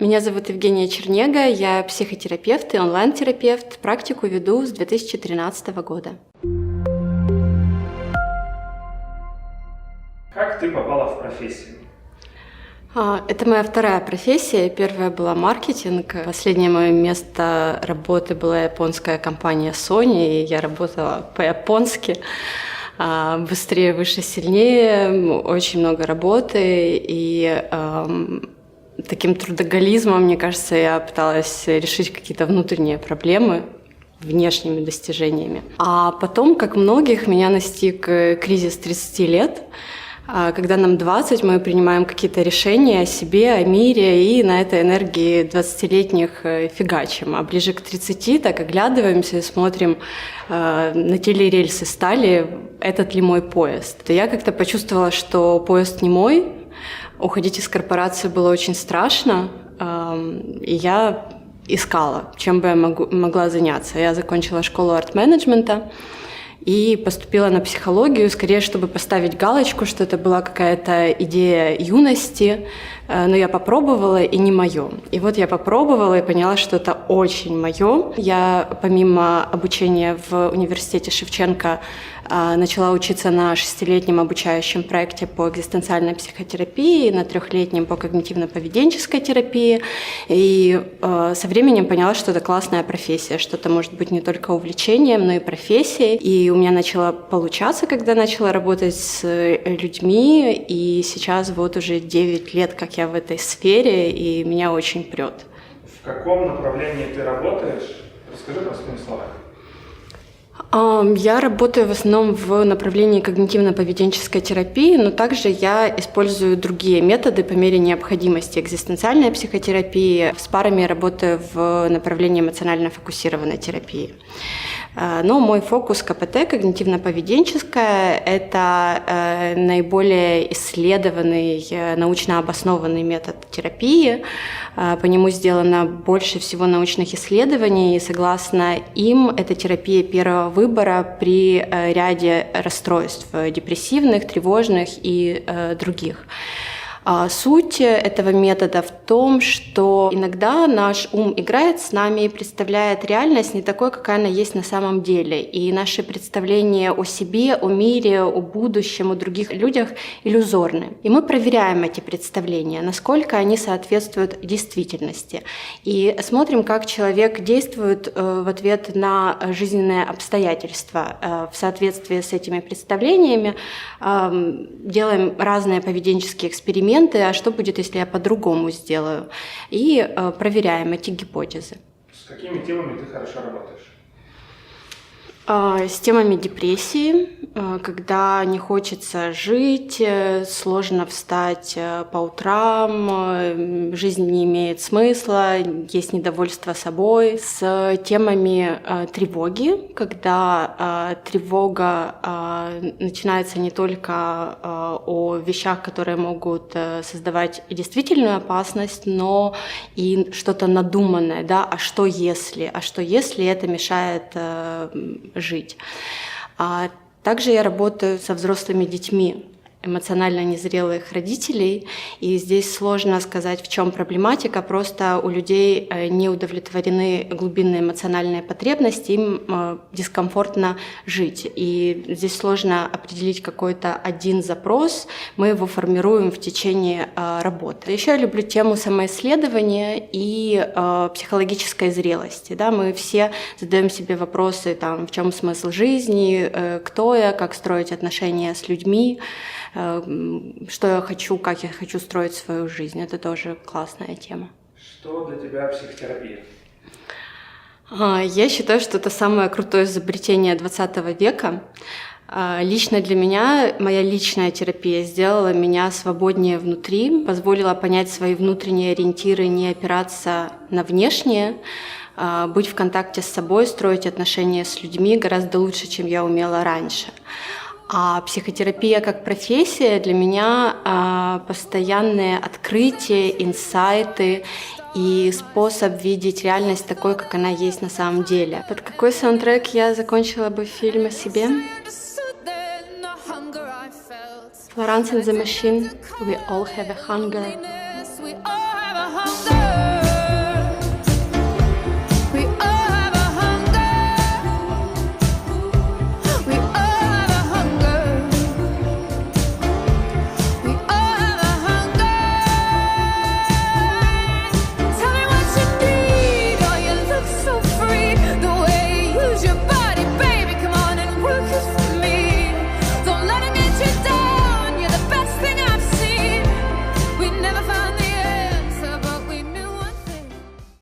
Меня зовут Евгения Чернега, я психотерапевт и онлайн-терапевт. Практику веду с 2013 года. Как ты попала в профессию? А, Это моя вторая профессия. Первая была маркетинг. Последнее мое место работы была японская компания Sony, и я работала по-японски. А, Быстрее, выше, сильнее, очень много работы, и таким трудоголизмом, мне кажется, я пыталась решить какие-то внутренние проблемы внешними достижениями. А потом, как многих, меня настиг э, кризис 30 лет, а, когда нам 20, мы принимаем какие-то решения о себе, о мире, и на этой энергии 20-летних э, фигачим. А ближе к 30 так оглядываемся и смотрим э, на телерельсы стали, этот ли мой поезд. Я как-то почувствовала, что поезд не мой, уходить из корпорации было очень страшно, и я искала, чем бы я могу, могла заняться. Я закончила школу арт-менеджмента, и поступила на психологию, скорее, чтобы поставить галочку, что это была какая-то идея юности, э, но я попробовала, и не мое. И вот я попробовала и поняла, что это очень мое. Я помимо обучения в университете Шевченко э, начала учиться на шестилетнем обучающем проекте по экзистенциальной психотерапии, на трехлетнем по когнитивно-поведенческой терапии. И э, со временем поняла, что это классная профессия, что это может быть не только увлечением, но и профессией. И у меня начало получаться, когда начала работать с людьми, и сейчас вот уже 9 лет, как я в этой сфере, и меня очень прет. В каком направлении ты работаешь? Расскажи простыми словами. Ам, Я работаю в основном в направлении когнитивно-поведенческой терапии, но также я использую другие методы по мере необходимости. Экзистенциальная психотерапия. С парами я работаю в направлении эмоционально фокусированной терапии. Э, Но мой фокус КПТ, когнитивно-поведенческая, это э, наиболее исследованный, э, научно обоснованный метод терапии. Э, По нему сделано больше всего научных исследований, и согласно им, это терапия первого выбора при э, ряде расстройств депрессивных, тревожных и других. А Суть этого метода в том, что иногда наш ум играет с нами и представляет реальность не такой, какая она есть на самом деле. И наши представления о себе, о мире, о будущем, о других людях иллюзорны. И мы проверяем эти представления, насколько они соответствуют действительности. И смотрим, как человек действует э, в ответ на жизненные обстоятельства э, в соответствии с этими представлениями. Делаем разные поведенческие эксперименты, а что будет, если я по-другому сделаю. И э, проверяем эти гипотезы. С какими темами ты хорошо работаешь? А, С темами депрессии, когда не хочется жить, э, сложно встать э, по утрам, э, жизнь не имеет смысла, есть недовольство собой. С темами э, тревоги, когда э, тревога э, начинается не только э, о вещах, которые могут э, создавать действительную опасность, но и что-то надуманное, да, а что если, а что если это мешает э, жить. Также я работаю со взрослыми детьми, эмоционально незрелых родителей, и здесь сложно сказать, в чем проблематика, просто у людей э, не удовлетворены глубинные эмоциональные потребности, им э, дискомфортно жить. И здесь сложно определить какой-то один запрос, мы его формируем в течение э, работы. Еще я люблю тему самоисследования и психологической зрелости. Да? Мы все задаем себе вопросы, там, в чем смысл жизни, кто я, как строить отношения с людьми, что я хочу, как я хочу строить свою жизнь. Это тоже классная тема. Что для тебя психотерапия? А, Я считаю, что это самое крутое изобретение 20 века. А, Лично для меня моя личная терапия сделала меня свободнее внутри, позволила понять свои внутренние ориентиры, не опираться на внешние, а, быть в контакте с собой, строить отношения с людьми гораздо лучше, чем я умела раньше. А психотерапия как профессия для меня а, постоянные открытия, инсайты и способ видеть реальность такой, как она есть на самом деле. Под какой саундтрек я закончила бы фильм о себе? Florence and the Machine, We All Have a Hunger.